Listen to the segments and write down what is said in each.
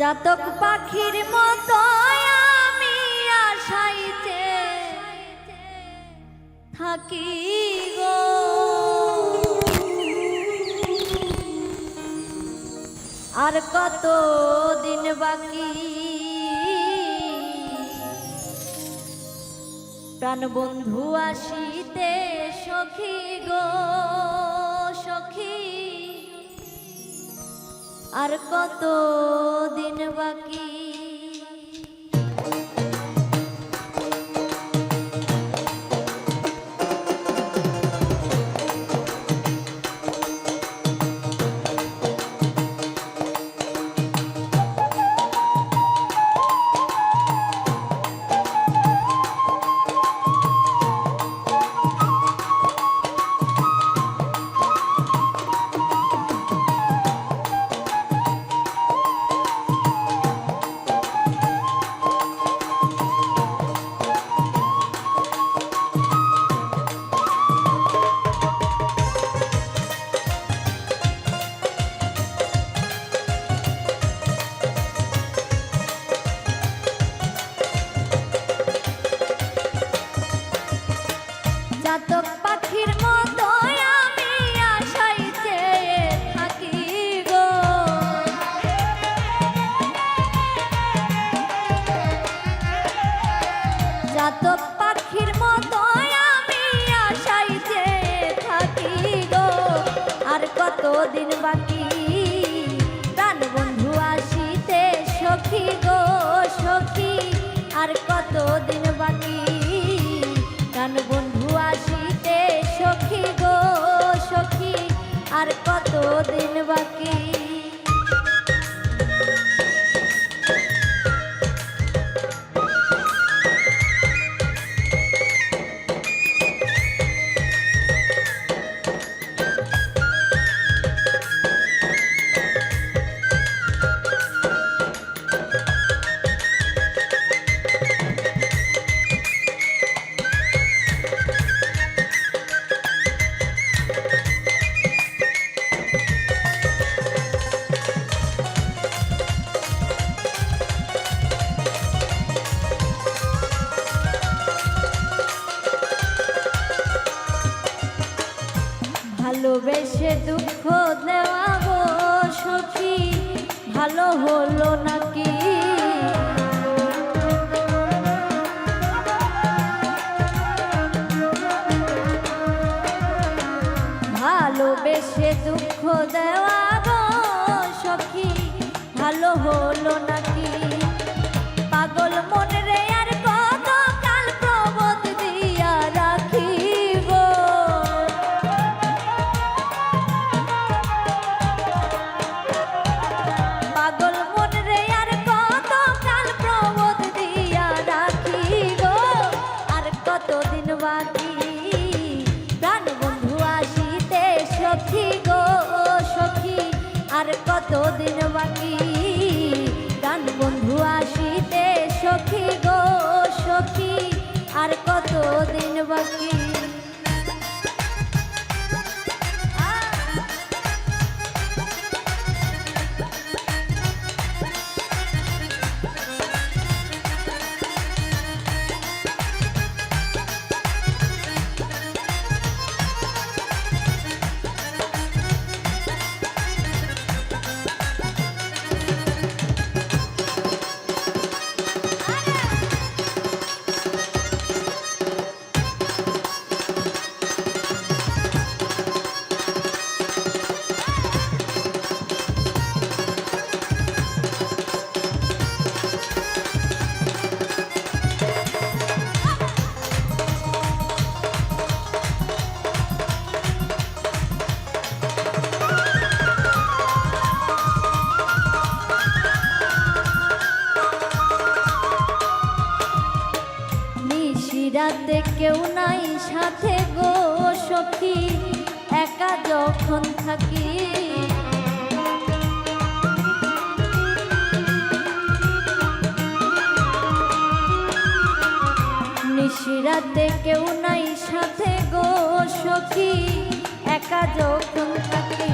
চাতক পাখির মতো আমি আশাইতে থাকি গো। আর কত দিন বাকি? প্রাণ বন্ধু আসিতে সখী গো, সখী। আর কত দিন বাকি। প্রাণ বন্ধু আসিতে সখী গো সখী আর কত দিন ভালোবেসে দুঃখ দেওয়া গো সখী ভালো হলো নাকি? দিন নিশিরাতে কেউ নাই সাথে গো সখী, একা যখন থাকি। নিশিরাতে কেউ নাই সাথে গো সখী, একা যখন থাকি।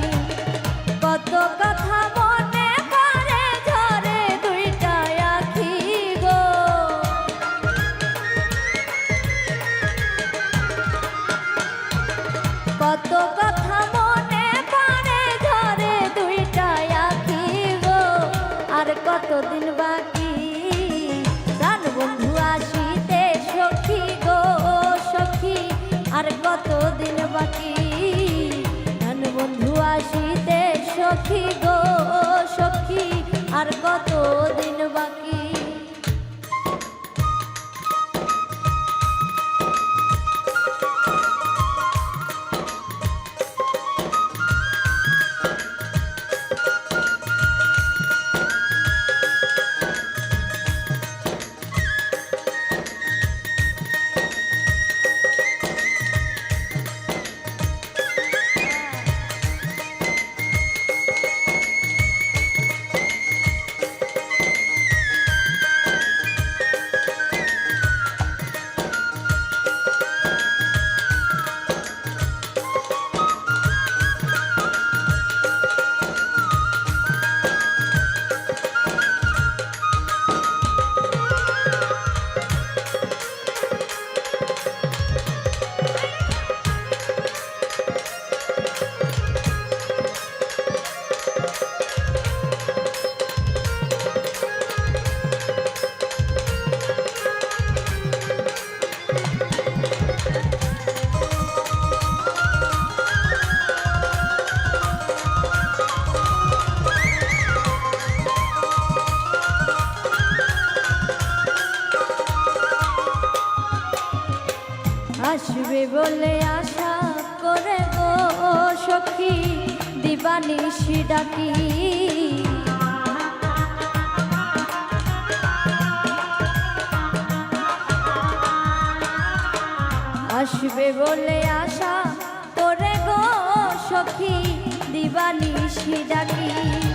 কত কথা topa বলে আশা করে গো সখী, দিবানিশি ডাকি। আসবে বলে আশা করে গো সখী দিবানি দিবানিশি ডাকি।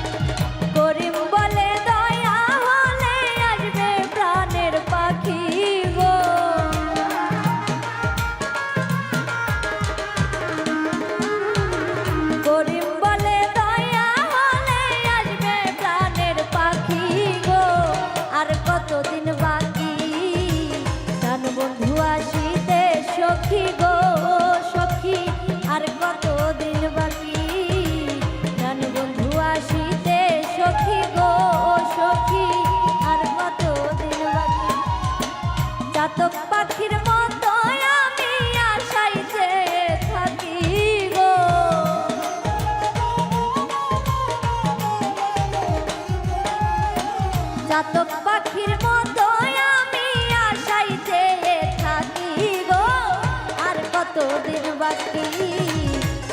피고 বাকি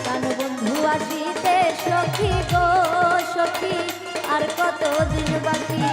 কান বন্ধু আসিতে সখী গো সখী আর কতদিন বাকি?